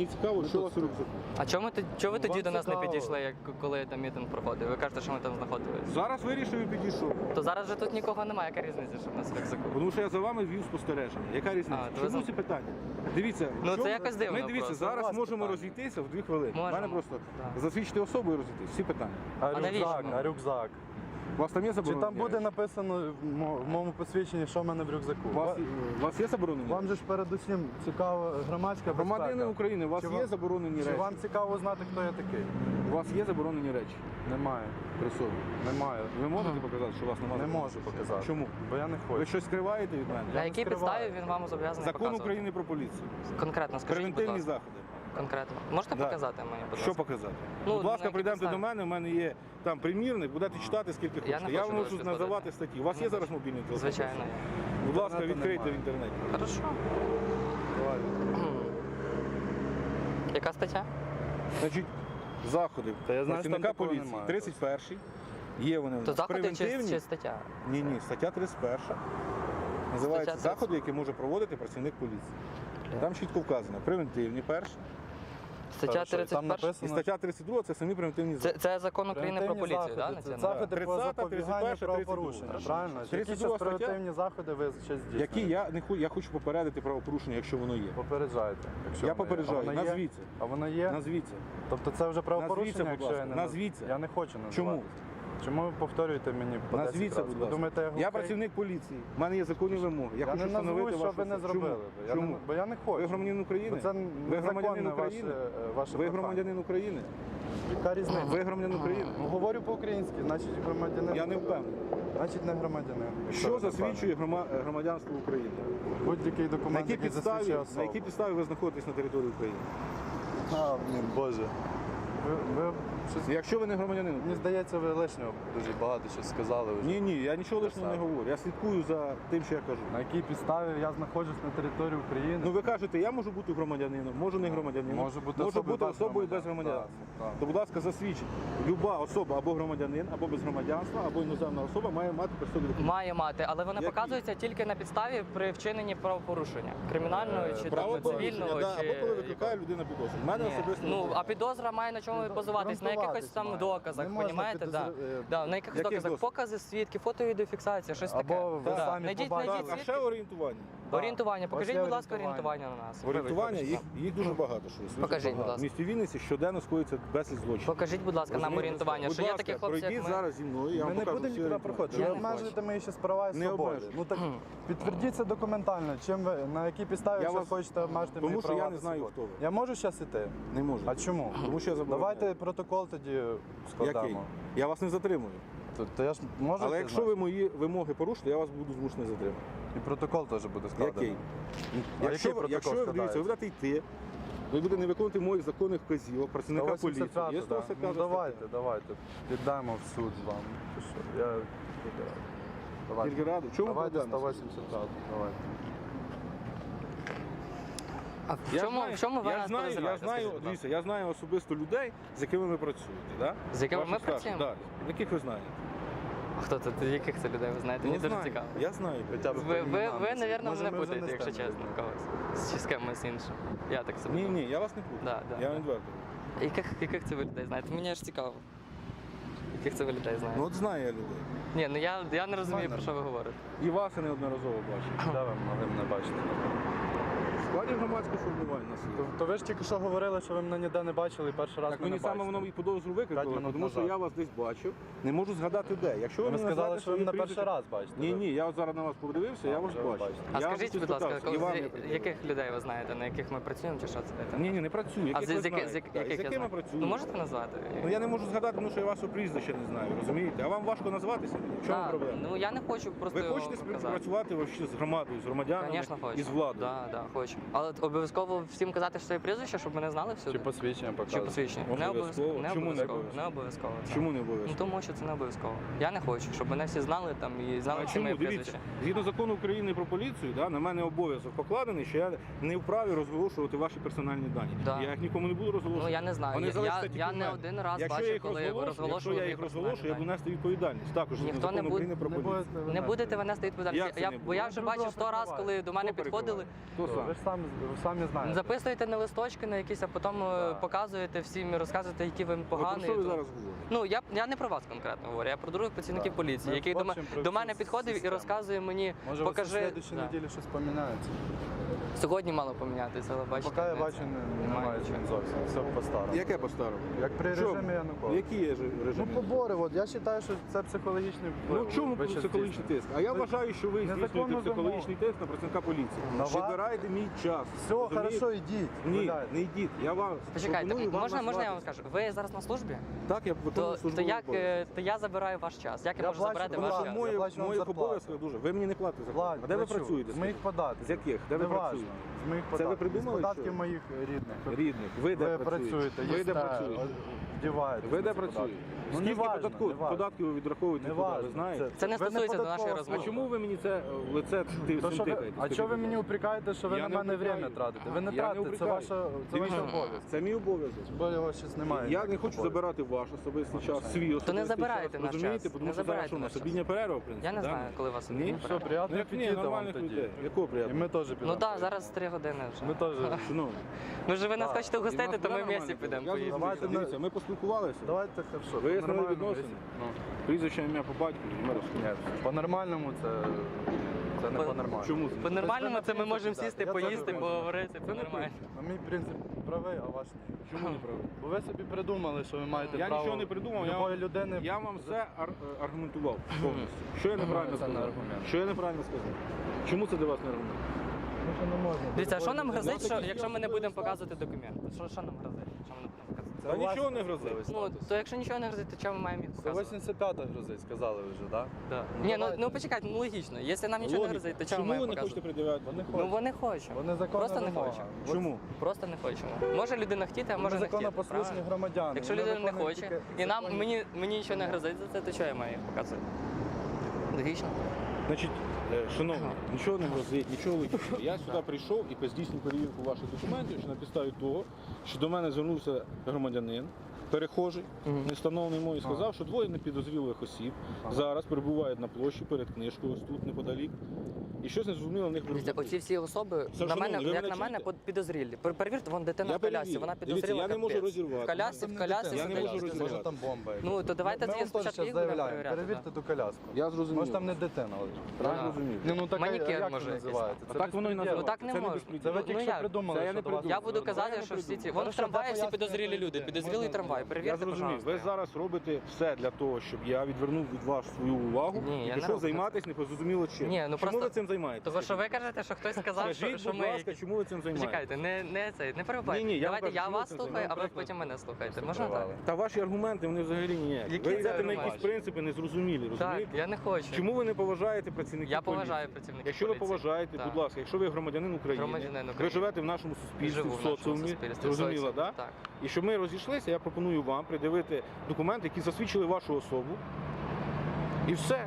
Мені цікаво, що у вас у рюкзаку. А чому ви, чому ви Ну, тоді до нас не цікаво. підійшли, як коли там мітинг проходив? Ви кажете, що ми там знаходились. Зараз вирішив і підійшов. То зараз же тут нікого немає, яка різниця, що в нас в рюкзаку? Тому що я за вами вів спостереження. Яка різниця? А, то ви Чому за- ці питання? Дивіться, Ну, чому- це якось дивно Ми дивіться, просто. зараз можемо питання. розійтися в дві хвилини. У Можемо. мене просто засвідчити особу і розійтись. Всі питання. А А навіщо рюкзак, а рюкзак. У вас там є Чи там буде написано в мо- в моєму посвідченні, що в мене в рюкзаку? У вас, Ва- у вас є заборонені Вам же ж передусім цікава громадська Громадяни безпека. України, у вас Чи є вам- заборонені Чи речі? вам цікаво знати, хто я такий? У вас є заборонені речі Немає. при собі? Немає. Ви можете показати, що у вас немає? Не можу показати. Чому? Бо я не Ви хочу. щось скриваєте від мене? На не якій скриваю. підставі він вам зобов'язаний Закон показувати? України про поліцію. Конкретно скажіть, будь Превентивні ласка. заходи. Конкретно. Можете Да. показати мені, будь Що показати? Ну, Будь на ласка, які прийдемте до мене, у мене є там примірник, будете читати скільки Я хочете. не Я хочу вам можу називати статті. У вас є зараз мобільний телефон? Звичайно. Будь ласка, Інтернету відкрийте в немає. інтернеті. Хорошо. Давай. Яка стаття? Значить, заходи Та я знаю, що працівника такого поліції. немає. 31 Є вони у То нас. заходи чи, превентивні. чи стаття? Ні, ні, стаття 31. Називається Стаття 30. заходи, які може проводити працівник поліції. Там чітко вказано. Превентивні перші. Стаття Хорошо, і 31. І написано- стаття 32 це самі превентивні Це, заходи. це закон України про Превентивні поліцію, заходи. Це заходи по 30, запобіганню 31, правопорушення. 32. Правильно? Які 32 ще стаття? превентивні заходи ви зараз здійснюєте? Які я не ху- я хочу попередити правопорушення, якщо воно є. Попереджайте. Якщо Я воно є. попереджаю. А воно є? Назвіться. А воно є? Назвіться. Тобто це вже правопорушення, Назвіться, будь якщо я ласка. не Назвіться. Я не хочу називати. Чому? Чому ви повторюєте мені по 10 Назвіться, разів? будь Ви ласка. думаєте, я я глухий? працівник поліції. У мене є законні вимоги. Я, Я хочу не назву, встановити що вашу ви не особу. зробили. Чому? би. Я Чому? не, бо я не хочу. Ви громадянин України? Бо це ви громадянин незаконне України? ваше, е, ваше ви прохання. громадянин України? Яка різниця? Ви громадянин України? Ну, говорю по-українськи, значить громадянин. Я не впевнений. Значить не громадянин. якщо Що ви не засвідчує грома- громадянство України? впевнені. Будь-який На документ, якій який підставі, засвідчує на якій підставі ви знаходитесь на території України? А, блін, Боже. Ви, ви щось... Якщо ви не громадянин Мені здається, ви лишнього дуже багато щось сказали вже. Ні, ні, я нічого лишнього не говорю. Я слідкую за тим, що я кажу. На якій підставі я знаходжусь на території України? Ну ви кажете, я можу бути громадянином, можу не громадянином. Може бути можу особою бути без особою без громадянства. громадянства. Так, так. То, будь ласка, засвідчіть. Люба особа або громадянин, або без громадянства, або іноземна особа має мати при собі документи. Має мати, але вони Які? показуються тільки на підставі при вчиненні правопорушення. Кримінального чи там, Правопорушення, цивільного, да, чи або коли викликає людина підозру. У мене Ні. особисто Ну, а підозра має на чому базуватись? На якихось там має. доказах, розумієте? понімаєте? Да. е, Да, на якихось Яких доказах? Покази свідки, фото-відеофіксація, щось Або таке. ви Да. самі Найдіть, побачите. найдіть а ще орієнтування. Орієнтування. Покажіть, будь ласка, орієнтування. орієнтування на нас. Орієнтування, їх, їх дуже багато. Що ви Покажіть, будь ласка. В місті Вінниці щоденно скоїться безліч злочинів. Покажіть, будь ласка, нам Розумієте? орієнтування, Будь що є ласка, такі хлопці, пройдіть як ми. зараз зі мною, я Ми вам не покажу будемо всі нікуди орієнтування. проходити. Я Ви обмежуєте мої ще права і Не свободи. Ну так підтвердіться документально, чим ви на якій підставі Я ви вас- хочете обмежити Тому мої що права. я не та знаю, свободи. хто ви. Я можу зараз іти? Не можу. А чому? Тому що я забороняю. Давайте протокол тоді Який? складемо. Я вас не затримую. То, то я ж можу. Але якщо ви знати? мої вимоги порушите, я вас буду змушений затримати. І протокол теж буде складено. Який? А Якщо, який протокол якщо ви дивіться, ви будете йти, ви будете не виконувати моїх законних вказівок, працівника поліції. 185, Є да. 185 Ну, давайте, давайте. Піддаємо в суд з вами. Ти що? Я тільки радий. Давайте. Тільки раду. В чому Давайте проблема? 185, давайте. А в Я чому, знаю, в чому ви я нас знаю, я знаю, скажіть, будь дивіться, я знаю особисто людей, з якими ви працюєте, да? З якими Ваші ми старші, працюємо? Да, яких ви знаєте. Хто це? Яких це людей ви знаєте? Мені Ну, дуже знаю. цікаво. Я знаю. Хоча б Ви, ви, ви, навірно, мене путаєте, не якщо чесно, когось. Чи з кимось іншим. Я так собі. Ні, думаю. ні, я вас не буду. Да, да, я да. не відверто. Яких, яких це ви людей знаєте? Мені аж цікаво. Яких це ви людей знаєте? Ну от знаю я людей. Ні, ну я, я не розумію, про що ви говорите. І вас я неодноразово бачив. Де ви могли мене бачити? В складі громадського формування нас є. То, то ви ж тільки що говорили, що ви мене ніде не бачили і перший раз Так мене мені саме бачите. воно і подозру П'ять викликало, минут тому що назад. я вас десь бачив, не можу згадати де. Якщо ви, Ви мені сказали, назвете що ви своє на перший раз бачите. Ні, ні, я от зараз на вас подивився, я вас вже бачу. бачите. А Я скажіть, вас будь ласка, спитався, коли- і вам з- придивив. яких людей ви знаєте, на яких ми працюємо, чи що це? Ні, ні, не працюю. А Яких з, ви яких- з, знаєте? яких з я якими знаю? працюю? Ну можете назвати? Ну я не можу згадати, тому що я вашого прізвища не знаю, розумієте? А вам важко назватися? В чому Да, проблема? Ну я не хочу просто Ви його хочете показати. співпрацювати вообще з громадою, з громадянами Звісно, хочу. і з владою? Да, да, хочу. Але обов'язково всім казати своє прізвище, щоб мене знали всюди. Чи посвідчення Чи посвідчення? Не Обов'язково. Не Чому не обов'язково. Не обов'язково. це. Чому не Ну обов'язково? тому що це не обов'язково. Я не хочу, щоб мене всі знали там і знали, А що чому? моє Дивіться, прізвище. згідно закону України про поліцію, да, на мене обов'язок покладений, що я не вправі розголошувати ваші персональні дані. Да. Я їх нікому не буду розголошувати. Ну, я не знаю. Вони Я- залишаться я- тільки я в не мене. один раз якщо бачив, я їх коли ви розголошу, якщо розголошували я їх мої розголошу, я персональні буду нести відповідальність. Також згідно Ніхто не закону буде- України про поліцію. будете ви Не будете ви нести відповідальність. Як це Я, не бо я вже бачив сто раз, коли до мене Хто підходили. Хто Сам самі знаєте. Ну, записуєте на листочки на якісь, а потім е, так. показуєте всім, розказуєте, які ви ну, погані. Ви про що ви зараз говорите? Ну я я не про вас конкретно говорю, я про других працівників поліції, який до, до мене підходив систему. і розказує мені, Може, покажи. Може, на следующій неділі щось помінається. Сьогодні мало помінятися, але бачите. Поки я бачу, не- немає чим зовсім. Все по-старому. Яке по-старому? Як при Чому? режимі Януковича. Які є режими? Ну, побори, от я вважаю, що це психологічний вплив. Ну в чому Вище психологічний тиск? А я вважаю, що ви здійснюєте психологічний тиск на працівника поліції. Вибирайте мій час. Все, Розумієте? хорошо, йдіть. Ні, гуляйте. не йдіть. Я вам Почекайте, вам можна, можна я вам скажу? Ви зараз на службі? Так, я виконую То, то, як, е, то я забираю ваш час. Як я, Я можу бачу, забрати ваш Тому що час? моїх обов'язків дуже. Ви мені не платите за а де ви працюєте? З моїх скажіть? З яких? Де ви працюєте? працюю. З моїх Це ви податків. З придумали, податків що? моїх рідних. Рідних. Ви Ви працюєте? працюєте, Ви де працюєте? вдіваєте. Ви де працюєте? Ну, Скільки неважно, податку, неважно. ви відраховуєте туди, знаєте? Це не не стосується до нашої податкова А чому ви мені це е, лице ти а чого ви мені упрекаєте, що ви Я на мене упрекаю. тратите? Ви не тратите, це ваша це ваш обов'язок. Це мій обов'язок. Бо його щось немає. Я не хочу забирати ваш особистий час, свій особистий забирайте час. Розумієте, тому що зараз у нас обідня перерва, в принципі. Я не знаю, коли вас Ні, обідня що, перерва. Ну, приятно нормальних людей. Якого І ми теж підемо. Ну так, зараз три години вже. Ми теж. Шановні, ви нас хочете в нас угостити, то ми в місті підемо Давайте, ми поспілкувалися. Давайте хорошо є свої відносини. Ну, прізвище ім'я по батьку, ми розхиняємося. По-нормальному це, це не по-нормальному. Чому? По-нормальному це ми можемо сісти, поїсти, поговорити. Це нормально. А мій принцип правий, а вас. ні. Чому не правий? Бо ви собі придумали, що ви маєте Я право. нічого не придумав, я вам, людини. я вам все ар- аргументував повністю. Що я неправильно сказав? Що я неправильно сказав? Чому це для вас не аргумент? що не можна. Дивіться, а що нам грозить, що, якщо ми не будемо показувати документи? Що, що нам грозить? Що ми не будемо показувати? Та нічого не грозить. Ну, то якщо нічого не грозить, то чому ми маємо їх показувати? 185 грозить, сказали ви вже, так? Да? Ні, ну, ну почекайте, ну логічно. Якщо нам нічого не грозить, то чому ми Чому маємо ви не хочете пред'являти? Вони хочуть. бо не хочемо. Вони ну, законна Просто не вимога. Чому? Просто не хочемо. Може людина хотіти, а може не хотіти. законопослушні громадяни. Якщо людина не хоче, і нам мені мені нічого не грозить за це, то чого я маю їх показувати? Логічно. Значить, Е, Шановні, нічого не грозить, нічого логічного. Я сюди прийшов і здійснив перевірку ваших документів, що на підставі того, що до мене звернувся громадянин, перехожий, не встановлений мою, сказав, що двоє непідозрілих осіб зараз перебувають на площі перед книжкою, ось тут неподалік і щось не зрозуміло в них Дивіться, оці всі особи Це на мене, як на мене, чуєте? підозрілі. Перевірте, вон дитина Я в колясі, перевірю. вона Дивіться, я не можу капець. розірвати. В колясі, в колясі Я не Може там бомба. Ну, то давайте Ми- ми спочатку їх перевіряти, Перевірте ту коляску. Я зрозумів. Може там не дитина лежить. Правильно. Ну, ну така, може, називається? Так воно і безпредєл. Так не можна. Це ви ну, тільки що придумали, я буду казати, що всі ці. Вон в трамваї всі підозрілі люди. Підозрілий можна трамвай. зробити. Я зрозумів. Ви зараз робите все для того, щоб я відвернув від вас свою увагу Ні, я не і пішов роблю займатися чим. Ні, ну просто- займаєтеся? Тому що ви кажете, що хтось сказав, що, Скажіть, що будь ми... ласка, чому ви цим займаєтеся? Чекайте, не, не це, не перебувайте. Ні-ні, я Давайте я вас слухаю, а ви потім мене слухаєте. Можна так? Та ваші аргументи вони взагалі ніякі. Які ви йдете на якісь принципи незрозумілі, Так, я не хочу. Чому ви не поважаєте працівників? Я поважаю поліції? працівників Якщо ви поважаєте, Так. будь ласка, якщо ви громадянин України, Громадянин України, ви живете в нашому суспільстві, Живу в соціумі, суспільстві, так. І щоб ми розійшлися, я пропоную вам придивити документи, які засвідчили вашу особу. І все.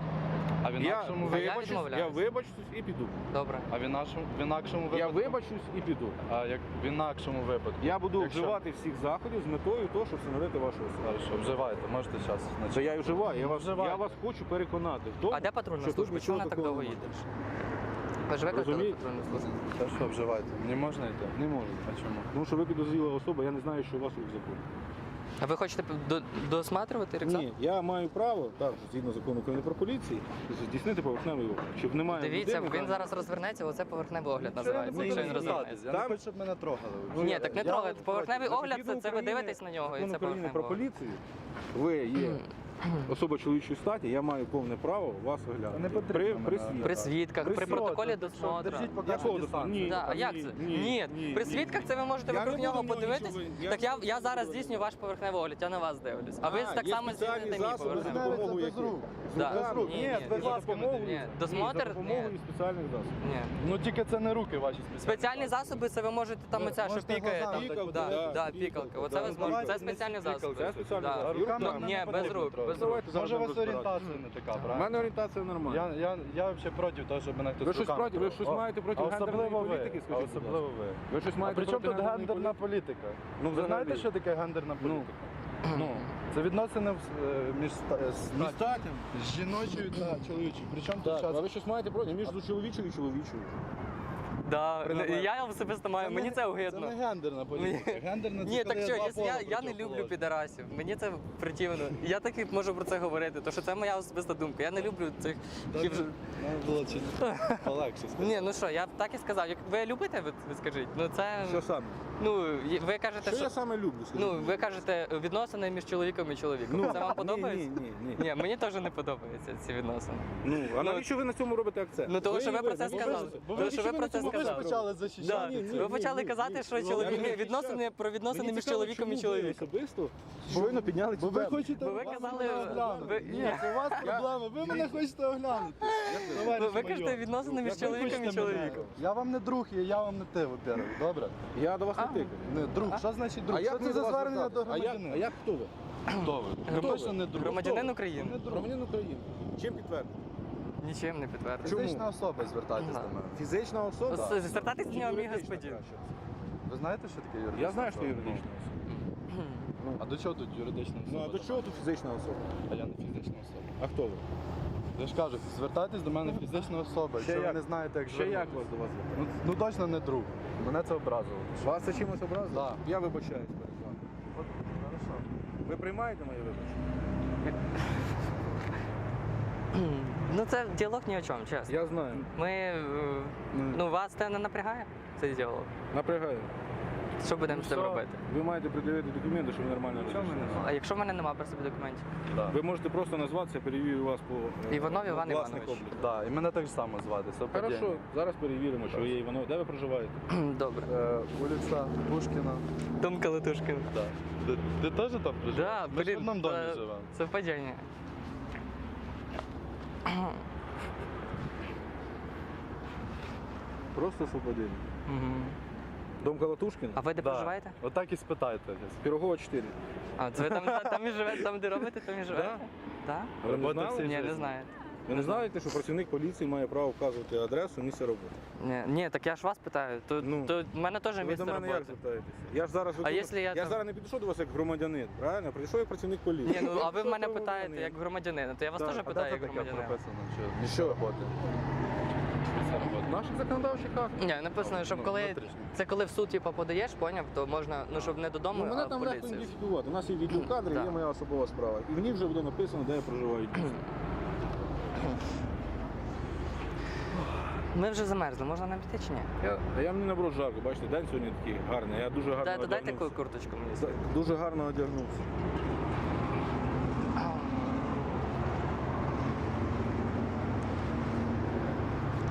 А в інакшому ви я вибачусь, я вибачусь і піду. Добре. А в інакшому, в інакшому Я вибачусь і піду. А як в інакшому випадку? Я буду Якщо- вживати всіх заходів з метою того, щоб встановити вашу особу. А, що, Вживайте, можете зараз. Це я і вживаю. Я вас, Вживайте. я вас хочу переконати. в тому, А де патрульна що служба? Чому нічого вона так довго їде? Ви ж викликали патрульну службу? Та що, вживайте? Не можна йти? Не можна. А чому? Тому що ви підозріла особа, я не знаю, що у вас в рюкзаку. А ви хочете до- досматривати рюкзак? Ні, я маю право, так, згідно закону України про поліцію, здійснити поверхневий огляд. Щоб немає Дивіться, людини, він там- зараз розвернеться, оце поверхневий огляд називається, якщо він розвернеться. Я щоб мене трогали. Ні, так не трогайте. Поверхневий огляд це, це ви дивитесь на нього і це Закон України про поліцію. Ви є особа чоловічої статі, я маю повне право вас оглянути. При, при свідках. При свідках, при протоколі досмотру. Держіть поки Да, а як це? Ні, Ні, при свідках це ви можете Я вокруг нього буду нічого, подивитись. я Так я, я зараз здійснюю ваш поверхневий огляд, я на вас дивлюсь. А ви так само спеціальні здійсните мій поверхневий. за допомогою без рук. Да. Ні, без за ласка, не допомогою. Ні, За досмотр? допомогою Ні. спеціальних засобів. Ні. Ну тільки це не руки ваші Спеціальні засоби, це ви можете там оця, що пікає, там пікалка. Це спеціальні засоби. Це спеціальні засоби. Ні, без рук. Ви давайте за Може у вас орієнтація не така, У мене орієнтація нормальна. Я, я, я взагалі проти того, щоб мене хтось Ви щось руками проти- ви щось А- маєте проти а гендерної ви, політики, скажіть, Особливо ви. Ви щось А при чому тут гендерна політика? Ну, ви знаєте, що таке гендерна ну. політика? Ну, це відносини в- е, між з- е, жіночою та чоловічою. Причому тут Так, а ви щось маєте проти між чоловічою і чоловічою. Да, я особисто маю, мені це Це огидно. не гендерна політика. Гендерна це Ні, так коли що, два якщо пола я, я не люблю противоположні. підарасів, мені це противно. Я таки можу про це говорити, тому що це моя особиста думка. Я не люблю цих. Добре. Ну, було чи полегше сказати. Ні, ну що, я б так і сказав. Як ви любите, ви, ви скажіть? Ну це Що саме? ну є- ви кажете, Що що я саме люблю? скажіть? ну ви кажете відносини між чоловіком і чоловіком. це вам подобається? Ні, ні, ні. Ні, мені теж не подобаються ці відносини. Ну, а навіщо ви на цьому робите акцент? Ну, тому що ви про це ну, сказали. бо Тому навіщо що ви про це Ви ж почали Да. захищати. ні, Ви ні, почали ні, казати, ні. що чоловік відносини про відносини між чоловіком і чоловіком. особисто щойно підняли цю Бо ви тему. хочете Бо ви казали, оглянути. ви- Ні, це у вас проблеми. Ви мене хочете оглянути. Ви, ви кажете відносини між чоловіком і чоловіком. Я вам не друг, і я вам не ти, во-первых, добре? Я до вас не тикаю. Не, друг, що значить друг? А Що як це за до вас звернення до звертатись? А як- громадянина? А як хто ви? Хто ви? Ви точно не друг. Громадянин України. Громадянин України. Чим підтвердити? Нічим не підтверджую. Чому? Фізична особа, звертайтесь до мене. Фізична особа? Звертатись до нього мій господин. Ви знаєте, що таке юридична Я знаю, що особа? юридична особа. Ну, А до чого тут юридична особа? Ну а до чого тут фізична особа? А я не фізична особа. А хто ви? Я ж кажу, звертайтесь до мене фізична особа, Ще якщо ви як? не знаєте, як Ще як звернутися. вас до вас звертати? Ну, ну точно не друг. Мене це образило. Вас це чимось образило? Да. Я вибачаюсь перед вами. Ви приймаєте моє вибачення? Ну це діалог ні о чому, чесно. Я знаю. Ми. е, Ну вас це не напрягає, цей діалог. Напрягаю. Що будемо з цим Все. робити? Ви маєте придивити документи, що ви нормально робите. А якщо в мене немає при собі документів? Да. Ви можете просто назватися, перевірю вас по е, Іванов Іван власних Іванович. обліках. Да, і мене так само звати. совпадіння. Хорошо, зараз перевіримо, що є Іванов. Де ви проживаєте? Добре. Е, вулиця Пушкіна. Дом Калатушкин. Да. Ти, ти теж там проживаєш? Да, Ми ж в блін, одному домі це живемо. совпадіння. Просто совпадіння. Угу. Дом Калатушкіна? А ви де Да. проживаєте? Отак і спитайте. Пірогова 4. А, це ви там, там і живете, там де робите, там і живете? Так? Ви не Робота знали? всі Ні, не жизнь. Ви не знаєте, що працівник поліції має право вказувати адресу місця роботи? Ні, ні, так я ж вас питаю. То, Ну. то в мене теж Ви місце до мене як роботи. звертаєтеся? Я ж зараз виконую- якщо я там- зараз не підійшов до вас як громадянин, правильно? Прийшов як працівник поліції. Ні, ну а ви в мене питаєте як громадянина, то я вас Так, теж а де питаю це як таке громадянина. прописано? Що місце роботи? Місце роботи. В наших законодавчих актах. Ні, написано, щоб Ну, коли внутрішньо. це коли в суд типу, подаєш, поняв, то можна, ну щоб не додому, Ну, мене а в там легко поліцію. ідентифікувати. У нас є відеокадри, Так. є моя особова справа. І в ній вже буде написано, де я проживаю. Ми вже замерзли, можна нам піти чи ні? Я, а я мені наоборот жарко, бачите, день сьогодні такий гарний. Я дуже гарно Дайте, дайте одягнувся. таку курточку мені. Д- Дуже гарно одягнувся.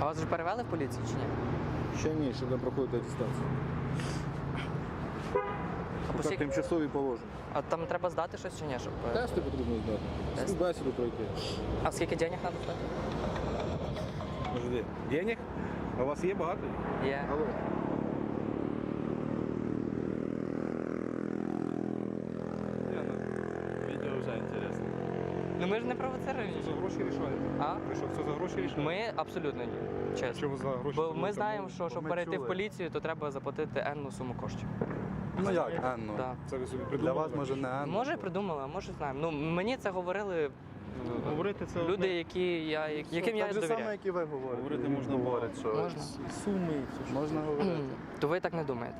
А вас вже перевели в поліцію чи ні? Ще ні, ще де проходити атестацію. А, Так, скільки- тимчасові положення. а там треба здати щось чи ні? Щоб... е, Тести потрібно здати. Тест? Співбесіду пройти. А скільки денег треба здати? Подожди. Денег? А у вас є багато? Є. Алло. Ну, Відео вже інтересно. Ну ми ж не провоцируємо. За гроші рішаєте? А? Ви що, це за гроші рішаєте? Ми абсолютно ні. Чесно. Чого за гроші? Бо ми знаємо, що щоб перейти в поліцію, то треба заплатити енну суму коштів. Ну як, Енну? Да. Це ви собі Для придумали? вас може не Енну. Може придумала, може знаємо. Ну мені це говорили е, Говорити це люди, одне. які я яким я так же саме, довіряю. як і ви говорите. Говорити можна говорить, що Можна. Суми, все що. можна говорити. То ви так не думаєте?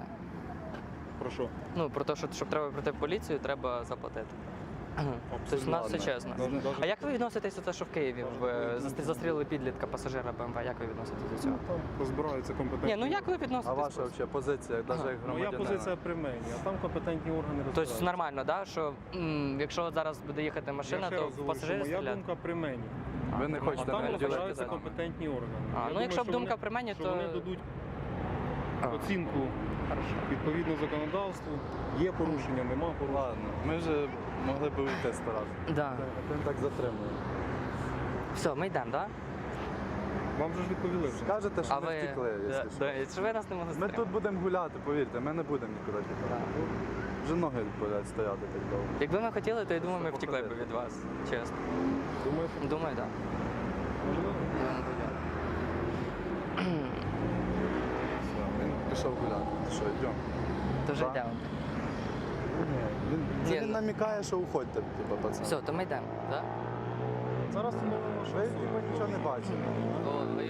Про що? Ну про те, що щоб треба прийти в поліцію, треба заплатити. Тобто у нас все чесно. А як ви відноситесь до того, що в Києві в, е, застрілили підлітка пасажира БМВ? Як ви відноситесь до цього? Розбираються компетентні. Ні, ну як ви А відноситесь? ваша взагалі позиція, навіть як Моя громадянина? позиція при мені, а там компетентні органи розбираються. Тобто нормально, да? що м, якщо от зараз буде їхати Я машина, ще то раз в говорю, що пасажирі моя думка при мені. Ви не А хочете А там не не розбираються з компетентні органи. Я ну, думаю, якщо б що думка вони- при мені, що то- вони дадуть А. оцінку. Відповідно законодавству. Є порушення, нема порушення. Ладно, ми вже могли б уйти сто разів. Да. А він так затримує. Все, ми йдемо, так? Вам же ж відповіли вже. Скажете, що А ми ви втекли, да, якщо що. да, що ви нас не могли Ми стримати? тут будемо гуляти, повірте, ми не будемо нікуди тікати. Да. Вже ноги болять стояти так довго. Якби ми хотіли, то я думаю, ми втекли б від вас. Чесно. Думаєте, Думаю, так. можливо? Все, він пішов гуляти. Що, йдемо? То вже Да. йдемо. Він, це Ні, він ну- намікає, що уходьте, типу, пацан. Все, то ми йдемо, так? Зараз встановимо, Ви типу, нічого не бачили. О.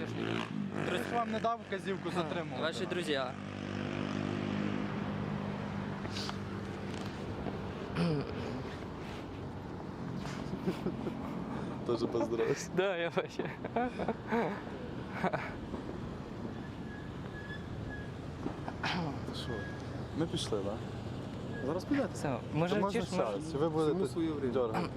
Я вам не дав вказівку затримувати. Ваші друзі. Тоже поздравляюсь. Да, я бачу. Що? Ми пішли, так? Зараз підете. Все, може можна вчиш, зараз? може... Чи ви будете своє время. дергатися?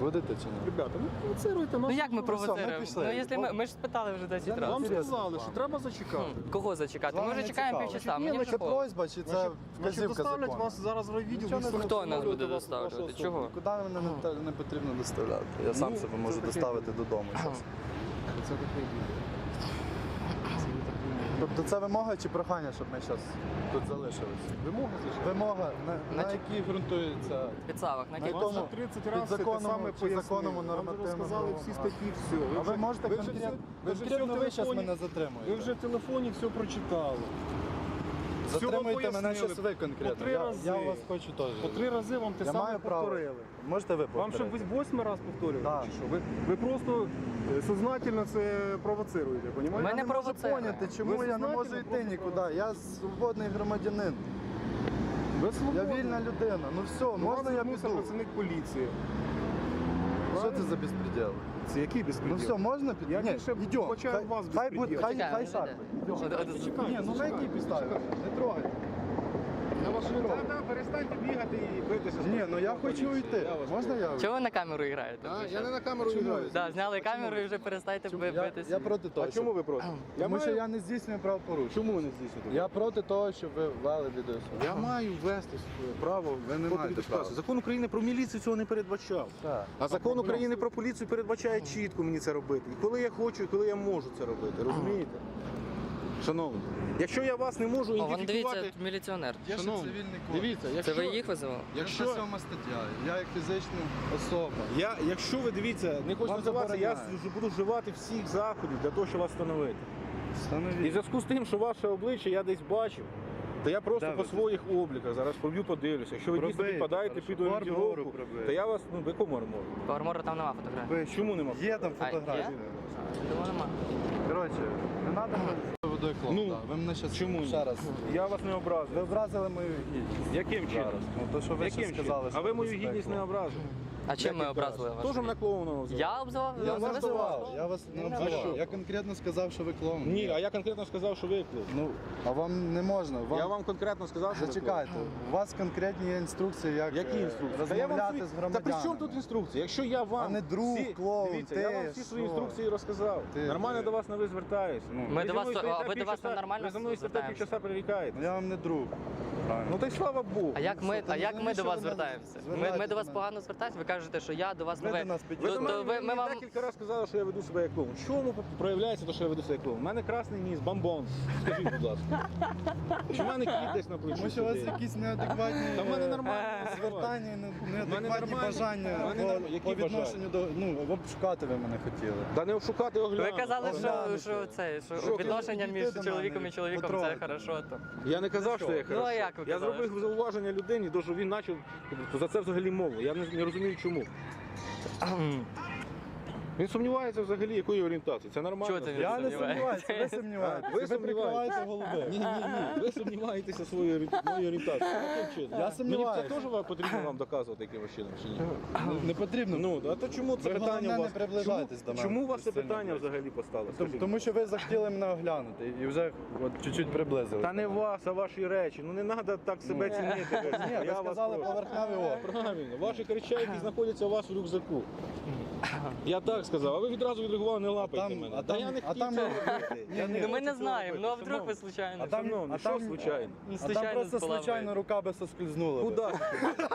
Будете чи ні? Ребята, ну провоцируйте нас. Ну як ми ми провоцируємо? пішли. Ну якщо ми, ми ж спитали вже 10 Я разів. Вам сказали, що треба зачекати. Хм, Кого зачекати? Ми вже не чекаємо цікаво. півчаса. Ні, Мені ну вже Це пол. просьба чи це Значить, вказівка доставлять закону? вас зараз в відділ. Нічого не відстану Хто нас буде вас- доставлювати? Чого? Куди мене не, та- не потрібно доставляти? Я сам Ну, себе це можу таке доставити додому. Це таке діло. Тобто це вимога чи прохання, щоб ми зараз тут залишилися? Вимога зайшла. Вимога, на, на якій ґрунтується Підставах, на На яких якому? 30 разів законом саме чи пояснили. законному Вам нормативному розказали всі статті, все. А ви вже- можете вже конкретно, все- ви конкретно ви, ви, ви зараз мене затримуєте. Ви вже в телефоні все прочитали. Затримуйте мене зараз ви конкретно. По три я, рази. я вас хочу теж. По три рази вам те Я саме маю право. повторили. Можете ви Вам щоб ви восьмий раз повторювати, Так. чи що? Ви, ви просто е, сознательно це провоцируєте, Ми понімаєте? не Я не можу провоцируємо. поняти, чому Ви я не можу йти просто нікуди. Я свободний громадянин. Ви Я свободні. вільна людина. Ну все, вас можна я звернувся піду? працівник поліції. Що це за безпреділ? Це який Ну все, можна піти? Я Ні, більше йдемо. Хай, вас хай, буде, безпреділ. хай, хай ну, от- Чекайте, Ні, ну на якій підставі? Не трогайте. На машину. Та, та, перестаньте бігати і битися. з Ні, ну я хочу. Я вас Можна я? Чого ви на камеру граєте? А, я не на камеру граю. Да, зняли камеру і вже перестайте Я, битися. я проти того, А чому ви проти? Я Тому що маю- я не здійснюю правопорушення. Чому ви не здійснюєте? Я проти того, щоб ви вели відео. Я маю ввести право Ви не маєте права. Закон України про міліцію цього не передбачав. Так. А закон України про поліцію передбачає чітко мені це робити. І коли я хочу, і коли я можу це робити. Розумієте? Шановні, якщо я вас не можу О, вон дивіться, ідентифікувати, міліціонер. Є ще Шановні, цивільний кодекс. дивіться, Це якщо ви їх визивали? якщо 97 стаття. Я як фізична особа. я, якщо ви дивіться, не хочу Вам називатися, я забороняють. з- буду вживати всіх заходів для того, щоб вас встановити. І в Встановіть. зв'язку з тим, що ваше обличчя я десь бачив, то я просто Де по ви своїх обліках зараз поб'ю, подивлюся. Якщо ви дійсно Пробийте, підпадаєте хорошо. під орієнтировку, пробийте. то я вас, ну, ви кому армору? По армору там нема фотографії. Чому нема? Є там А, фотографії. Думаю, нема. Коротше, не треба мене водою. Ну, да. ви мене щас чому ще раз. Я вас не Ви образили мою гідність. Яким чином? Зараз. Ну то, що ви Яким чином? сказали, що А ви мою безпеку. гідність не образили. А чим ми образили вас? Теж мене клоуном обзивали. Я обзивав? Я вас обзивав, я вас не Ну, обзивав. Я конкретно сказав, що ви клоун. Ні, а я конкретно сказав, що ви клоун. Ну, а вам не можна. Вам... Я вам конкретно сказав, що ви Зачекайте, у вас конкретні є інструкції, як Які е, інструкції? Та я вам розмовляти свої- з Та при чому тут інструкції? Якщо я вам А не друг, всі... клоун, Дивіться, я вам всі свої що? інструкції розказав. Ти- Нормально до вас на ви звертаюся. Ну, Ми Ви до вас, ви до вас нормально Ви за мною півчаса прирікаєте. Ну, я вам не друг. Правильно. Ну та й слава Богу. А як ми, а як ми до вас звертаємося? Ми, ми до вас погано звертаємося, ви кажете, що я до вас Ви нове. до нас Ви підійшли. до мене ви- ми мені вам- декілька разів сказали, що я веду себе як клоун. В чому проявляється те, що я веду себе як клоун? У мене красний ніс, бомбон. Скажіть, будь ласка. Чи в мене кіт десь на плечі? Тому що у вас сидить? якісь неадекватні Та в мене е, нормально. звертання, не- неадекватні нормально. бажання по, які по відношенню до... Ну, обшукати ви мене хотіли. Та не обшукати огляну. Ви казали, що, Оглянути. що це що Що, відношення між до чоловіком і чоловіком це потрогати. хорошо. То. Я не казав, що я Ну, хорошо. а як ви Я зробив зауваження людині, то що він почав за це взагалі мову. Я не, не розумію чому. Він сумнівається взагалі, якої орієнтації. Це нормально. Чого це Я не сумніваюся, ви сумніваєтеся. Ви прикриваєте голуби. Ні, ні, ні. Ви сумніваєтеся своєю орі- моєю орієнтацією. Яким чином? Я Мені це теж вам потрібно вам доказувати якимось чином чи ні? Не- Не потрібно. Ну, а то чому це Ви питання у не вас? приближайтесь чому, до мене чому у вас це сильно питання близько. взагалі постало? Тому- Скажіть? Тому що ви захотіли мене оглянути і вже от чуть-чуть приблизили. Та не вас, а ваші речі. Ну не треба так себе Ну. цінити. Ні, ви Я сказали прошу. поверхневий опит. Правильно, ваші кричайки знаходяться у вас в рюкзаку. Я так сказав, а ви відразу відреагували, не лапайте там- мене. а Та там- я не а хотів там- цього робити. Я ні, Ну ми не цього знаємо, ну а вдруг ви Шановні, случайно. А там- Шановні, а що там- случайно? Ну, А там случайно просто спалавлює. случайно рука би соскользнула. би. Куда?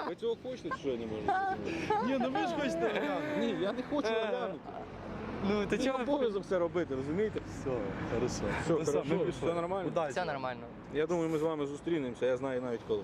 Ви цього хочете, що я не можу? зрозуміти? Ні, ну ви ж хочете оглянути. Ні, я не хочу оглянути. Ну то Це чого ви... обов'язок це робити, розумієте? Все, хорошо. Все, Ну, хорошо, все нормально? Удачі. Все нормально. Я думаю, ми з вами зустрінемося, я знаю навіть коли.